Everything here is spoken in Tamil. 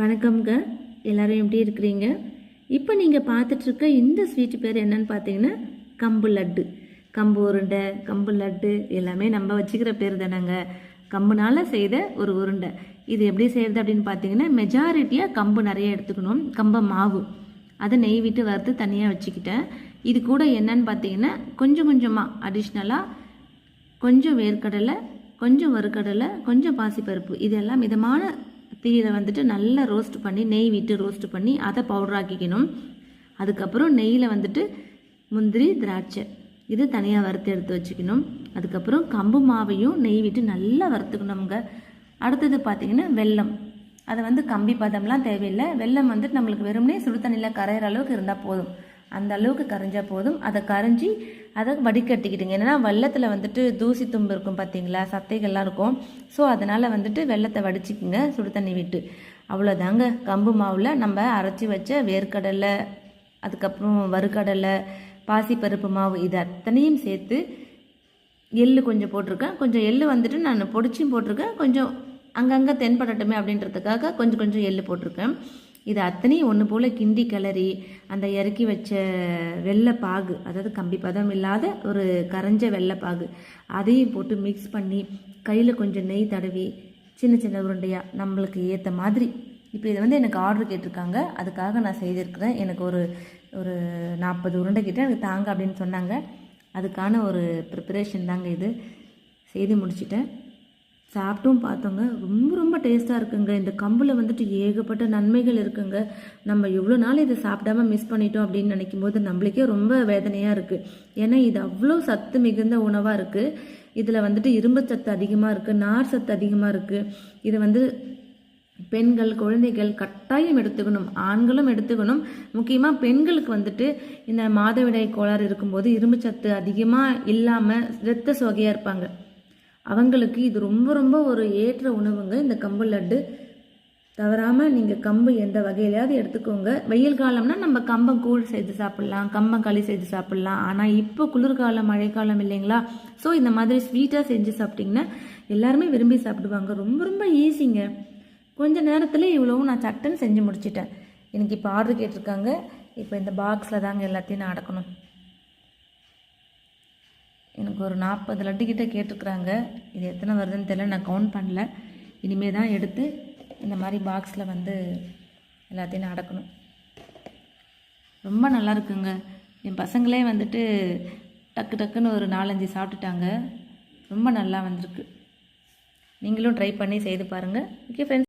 வணக்கம்ங்க. எல்லோரும் எப்படி இருக்கிறீங்க? இப்போ நீங்கள் பார்த்துட்ருக்க இந்த ஸ்வீட் பேர் என்னன்னு பார்த்தீங்கன்னா கம்பு லட்டு. கம்பு உருண்டை கம்பு லட்டு எல்லாமே நம்ம வச்சுக்கிற பேர் தானேங்க. கம்புனால் செய்த ஒரு உருண்டை. இது எப்படி செய்கிறது அப்படின்னு பார்த்தீங்கன்னா மெஜாரிட்டியாக கம்பு நிறைய எடுத்துக்கணும். கம்பை மாவு. அதை நெய் விட்டு வறுத்து தனியாக வச்சுக்கிட்டேன். இது கூட என்னன்னு பார்த்தீங்கன்னா கொஞ்சம் கொஞ்சமாக அடிஷ்னலாக கொஞ்சம் வேர்க்கடலை கொஞ்சம் வறுக்கடலை கொஞ்சம் பாசிப்பருப்பு. இதெல்லாம் மிதமான தீயில வந்துட்டு நல்லா ரோஸ்ட் பண்ணி நெய் விட்டு ரோஸ்ட் பண்ணி அதை பவுடர் ஆக்கிக்கணும். அதுக்கப்புறம் நெய்யில் வந்துட்டு முந்திரி திராட்சை. இது தனியாக வறுத்து எடுத்து வச்சுக்கணும். அதுக்கப்புறம் கம்பு மாவையும் நெய் விட்டு நல்லா வறுத்துக்கணுங்க அடுத்தது பார்த்தீங்கன்னா வெல்லம். அதை வந்து கம்பி பதம்லாம் தேவையில்லை. வெல்லம் வந்துட்டு நம்மளுக்கு வெறுமனே சுடு தண்ணியில் கரையிற அளவுக்கு இருந்தால் போதும். அந்த அளவுக்கு கரைஞ்சால் போதும். அதை கரைஞ்சி அதை வடிகட்டிக்கிட்டுங்க. என்னென்னா வெள்ளத்தில் வந்துட்டு தூசி தும்பு இருக்கும் பார்த்தீங்களா சத்தைகள்லாம் இருக்கும். ஸோ அதனால் வந்துட்டு வெள்ளத்தை வடிச்சிக்குங்க. சுடு தண்ணி விட்டு. அவ்வளோதாங்க கம்பு மாவில் நம்ம அரைச்சி வச்ச வேர்க்கடலை அதுக்கப்புறம் வறுக்கடலை பாசிப்பருப்பு மாவு இது அத்தனையும் சேர்த்து எள்ளு கொஞ்சம் போட்டிருக்கேன். கொஞ்சம் எள்ளு வந்துட்டு நான் பொடிச்சும் போட்டிருக்கேன். கொஞ்சம் அங்கங்கே தென்படட்டுமே அப்படின்றதுக்காக கொஞ்சம் கொஞ்சம் எள்ளு போட்டிருக்கேன். இது அத்தனையும் ஒன்று போல் கிண்டி கிளறி அந்த இறக்கி வச்ச வெள்ளைப்பாகு அதாவது கம்பி பதம் இல்லாத ஒரு கரைஞ்ச வெள்ளைப்பாகு அதையும் போட்டு மிக்ஸ் பண்ணி கையில் கொஞ்சம் நெய் தடவி சின்ன சின்ன உருண்டையாக நம்மளுக்கு ஏற்ற மாதிரி. இப்போ இதை வந்து எனக்கு ஆர்டர் கேட்டிருக்காங்க. அதுக்காக நான் செய்திருக்கிறேன். எனக்கு ஒரு ஒரு நாற்பது உருண்டை கிட்ட எனக்கு தாங்க அப்படின்னு சொன்னாங்க. அதுக்கான ஒரு ப்ரிப்பரேஷன் தாங்க இது. செய்து முடிச்சிட்டேன். சாப்பிட்டும் பார்த்தோங்க. ரொம்ப ரொம்ப டேஸ்ட்டாக இருக்குங்க. இந்த கம்பில் வந்துட்டு ஏகப்பட்ட நன்மைகள் இருக்குங்க. நம்ம எவ்வளோ நாள் இதை சாப்பிடாம மிஸ் பண்ணிட்டோம் அப்படின்னு நினைக்கும் போது நம்மளுக்கே ரொம்ப வேதனையாக இருக்குது ஏன்னா இது அவ்வளோ சத்து மிகுந்த உணவாக இருக்குது இதில் வந்துட்டு இரும்பு சத்து அதிகமாக இருக்குது நார் சத்து அதிகமாக இருக்குது இது வந்து பெண்கள் குழந்தைகள் கட்டாயம் எடுத்துக்கணும். ஆண்களும் எடுத்துக்கணும். முக்கியமாக பெண்களுக்கு வந்துட்டு இந்த மாதவிடாய் கோளாறு இருக்கும்போது இரும்பு சத்து அதிகமாக இல்லாமல் இரத்த சோகையாக இருப்பாங்க. அவங்களுக்கு இது ரொம்ப ரொம்ப ஒரு ஏற்ற உணவுங்க. இந்த கம்பு லட்டு. தவறாமல் நீங்கள் கம்பு எந்த வகையிலையாவது எடுத்துக்கோங்க. வெயில் காலம்னா நம்ம கம்பம் கூழ் செய்து சாப்பிட்லாம் கம்பம் களி செய்து சாப்பிட்லாம். ஆனால் இப்போ குளிர்காலம் மழைக்காலம் இல்லைங்களா? ஸோ இந்த மாதிரி ஸ்வீட்டாக செஞ்சு சாப்பிட்டிங்கன்னா எல்லாருமே விரும்பி சாப்பிடுவாங்க. ரொம்ப ரொம்ப ஈஸிங்க கொஞ்ச நேரத்தில் இவ்வளவும் நான் சட்டன்னு செஞ்சு முடிச்சிட்டேன். எனக்கு இப்போ ஆர்டர் கேட்டிருக்காங்க. இப்போ இந்த பாக்ஸில் தாங்க எல்லாத்தையும் நான் அடக்கணும். எனக்கு ஒரு நாற்பது லட்டு கிட்டே கேட்டிருக்குறாங்க. இது எத்தனை வருதுன்னு தெரியல நான் கவுண்ட் பண்ணல. இனிமே தான் எடுத்து இந்த மாதிரி பாக்ஸில் வந்து எல்லாத்தையும் நான் அடக்கணும். ரொம்ப நல்லா இருக்குங்க. என் பசங்களே வந்துட்டு டக்கு டக்குன்னு ஒரு நாலஞ்சு சாப்பிட்டுட்டாங்க. ரொம்ப நல்லா வந்திருக்கு. நீங்களும் ட்ரை பண்ணி செய்து பாருங்கள் ஓகே ஃப்ரெண்ட்ஸ்